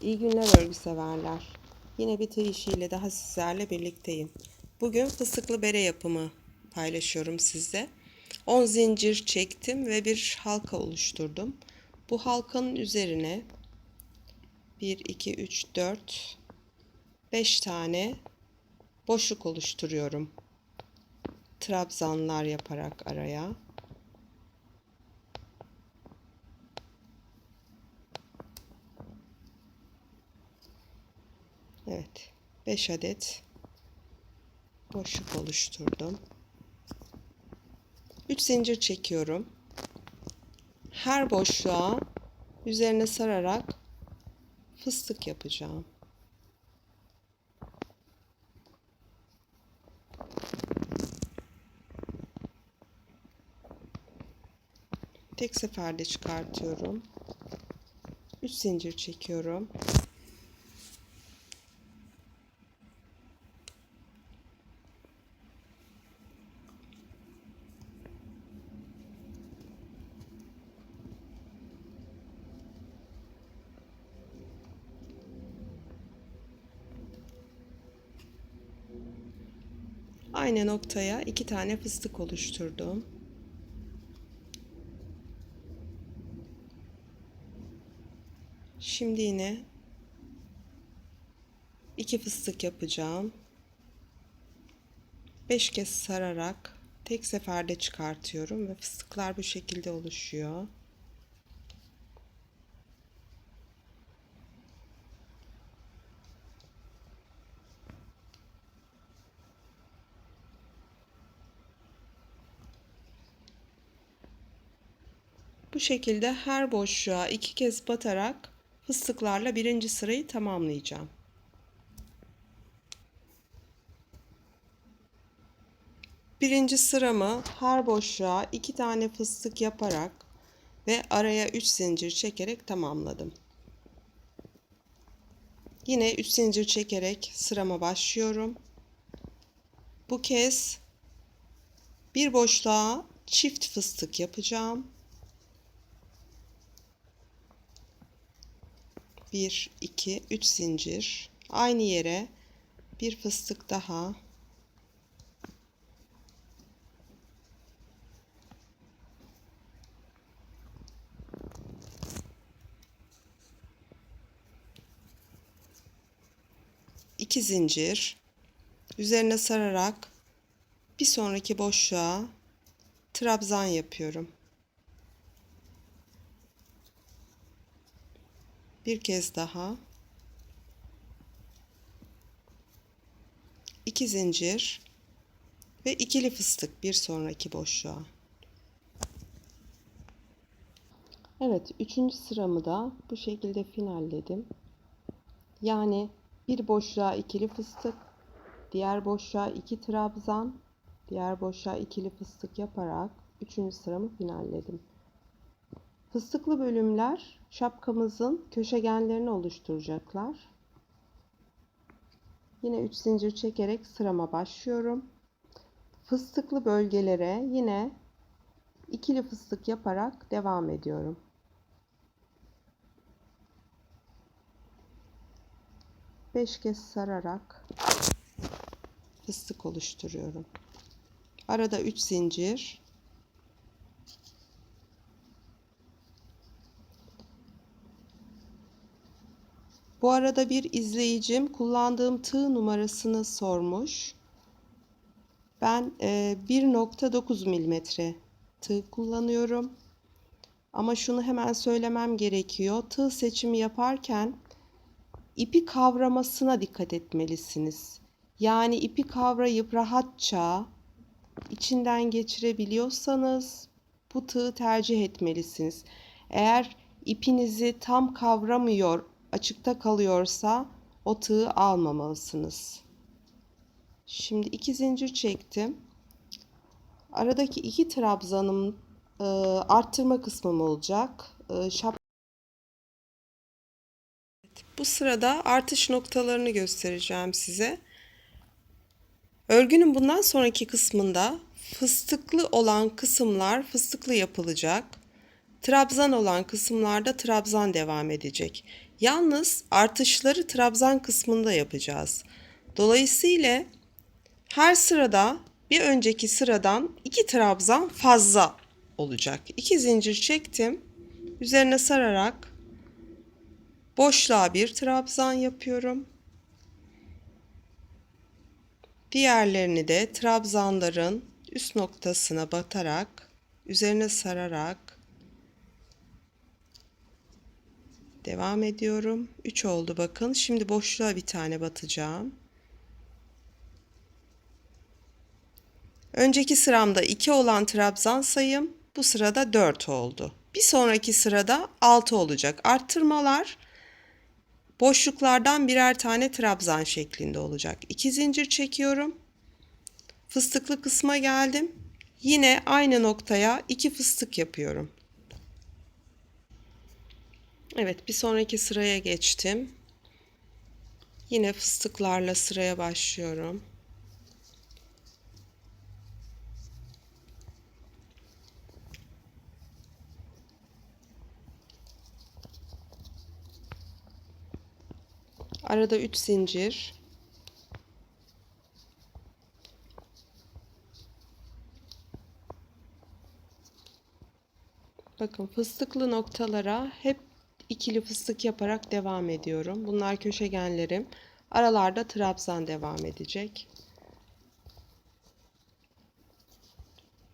İyi günler örgü severler. Yine bir tığ işiyle daha sizlerle birlikteyim. Bugün fıstıklı bere yapımı paylaşıyorum sizle. 10 zincir çektim ve bir halka oluşturdum. Bu halkanın üzerine 1, 2, 3, 4, 5 tane boşluk oluşturuyorum. Trabzanlar yaparak araya. Evet. 5 adet boşluk oluşturdum. 3 zincir çekiyorum. Her boşluğa üzerine sararak fıstık yapacağım. Tek seferde çıkartıyorum. 3 zincir çekiyorum. Aynı noktaya iki tane fıstık oluşturdum. Şimdi yine iki fıstık yapacağım. Beş kez sararak tek seferde çıkartıyorum ve fıstıklar bu şekilde oluşuyor. Bu şekilde her boşluğa iki kez batarak fıstıklarla birinci sırayı tamamlayacağım. Birinci sıramı her boşluğa iki tane fıstık yaparak ve araya üç zincir çekerek tamamladım. Yine üç zincir çekerek sırama başlıyorum. Bu kez bir boşluğa çift fıstık yapacağım. 1 2 3 zincir. Aynı yere bir fıstık daha. İki zincir. Üzerine sararak bir sonraki boşluğa trabzan yapıyorum. Bir kez daha iki zincir ve ikili fıstık bir sonraki boşluğa. Evet, üçüncü sıramı da bu şekilde finalledim. Yani bir boşluğa ikili fıstık, diğer boşluğa iki trabzan, diğer boşluğa ikili fıstık yaparak üçüncü sıramı finalledim. Fıstıklı bölümler şapkamızın köşegenlerini oluşturacaklar. Yine 3 zincir çekerek sırama başlıyorum. Fıstıklı bölgelere yine ikili fıstık yaparak devam ediyorum. Beş kez sararak fıstık oluşturuyorum. Arada 3 zincir Bu arada bir izleyicim kullandığım tığ numarasını sormuş. Ben e, 1.9 milimetre tığ kullanıyorum. Ama şunu hemen söylemem gerekiyor. Tığ seçimi yaparken ipi kavramasına dikkat etmelisiniz. Yani ipi kavrayıp rahatça içinden geçirebiliyorsanız bu tığı tercih etmelisiniz. Eğer ipinizi tam kavramıyor açıkta kalıyorsa o tığı almamalısınız. Şimdi iki zincir çektim. Aradaki iki trabzanım e, arttırma kısmım olacak. E, şap bu sırada artış noktalarını göstereceğim size. Örgünün bundan sonraki kısmında fıstıklı olan kısımlar fıstıklı yapılacak. Trabzan olan kısımlarda trabzan devam edecek. Yalnız artışları trabzan kısmında yapacağız. Dolayısıyla her sırada bir önceki sıradan iki trabzan fazla olacak. İki zincir çektim. Üzerine sararak boşluğa bir trabzan yapıyorum. Diğerlerini de trabzanların üst noktasına batarak, üzerine sararak devam ediyorum. 3 oldu bakın. Şimdi boşluğa bir tane batacağım. Önceki sıramda 2 olan trabzan sayım bu sırada 4 oldu. Bir sonraki sırada 6 olacak. Arttırmalar boşluklardan birer tane trabzan şeklinde olacak. 2 zincir çekiyorum. Fıstıklı kısma geldim. Yine aynı noktaya 2 fıstık yapıyorum. Evet, bir sonraki sıraya geçtim. Yine fıstıklarla sıraya başlıyorum. Arada 3 zincir. Bakın fıstıklı noktalara hep ikili fıstık yaparak devam ediyorum. Bunlar köşegenlerim. Aralarda trabzan devam edecek.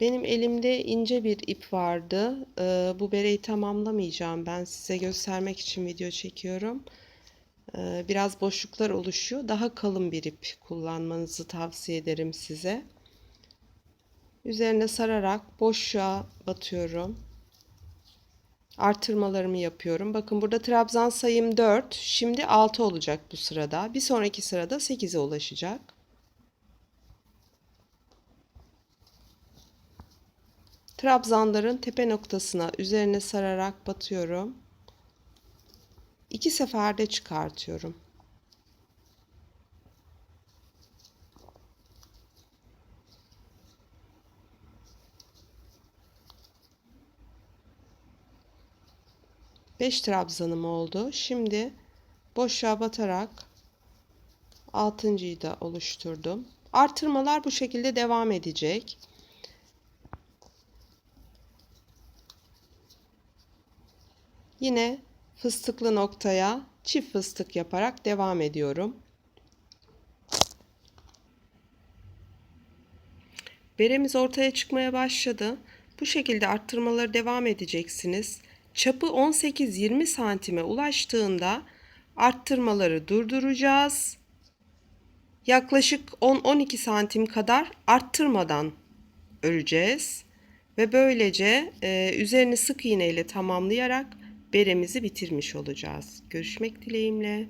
Benim elimde ince bir ip vardı. Ee, bu bereyi tamamlamayacağım. Ben size göstermek için video çekiyorum. Ee, biraz boşluklar oluşuyor. Daha kalın bir ip kullanmanızı tavsiye ederim size. Üzerine sararak boşluğa batıyorum. Artırmalarımı yapıyorum. Bakın burada trabzan sayım 4. Şimdi 6 olacak bu sırada. Bir sonraki sırada 8'e ulaşacak. Trabzanların tepe noktasına üzerine sararak batıyorum. İki seferde çıkartıyorum. Beş trabzanım oldu. Şimdi boşluğa batarak altıncıyı da oluşturdum. Artırmalar bu şekilde devam edecek. Yine fıstıklı noktaya çift fıstık yaparak devam ediyorum. Beremiz ortaya çıkmaya başladı. Bu şekilde arttırmaları devam edeceksiniz. Çapı 18-20 santime ulaştığında arttırmaları durduracağız. Yaklaşık 10-12 santim kadar arttırmadan öreceğiz. Ve böylece e, üzerini sık iğne ile tamamlayarak beremizi bitirmiş olacağız. Görüşmek dileğimle.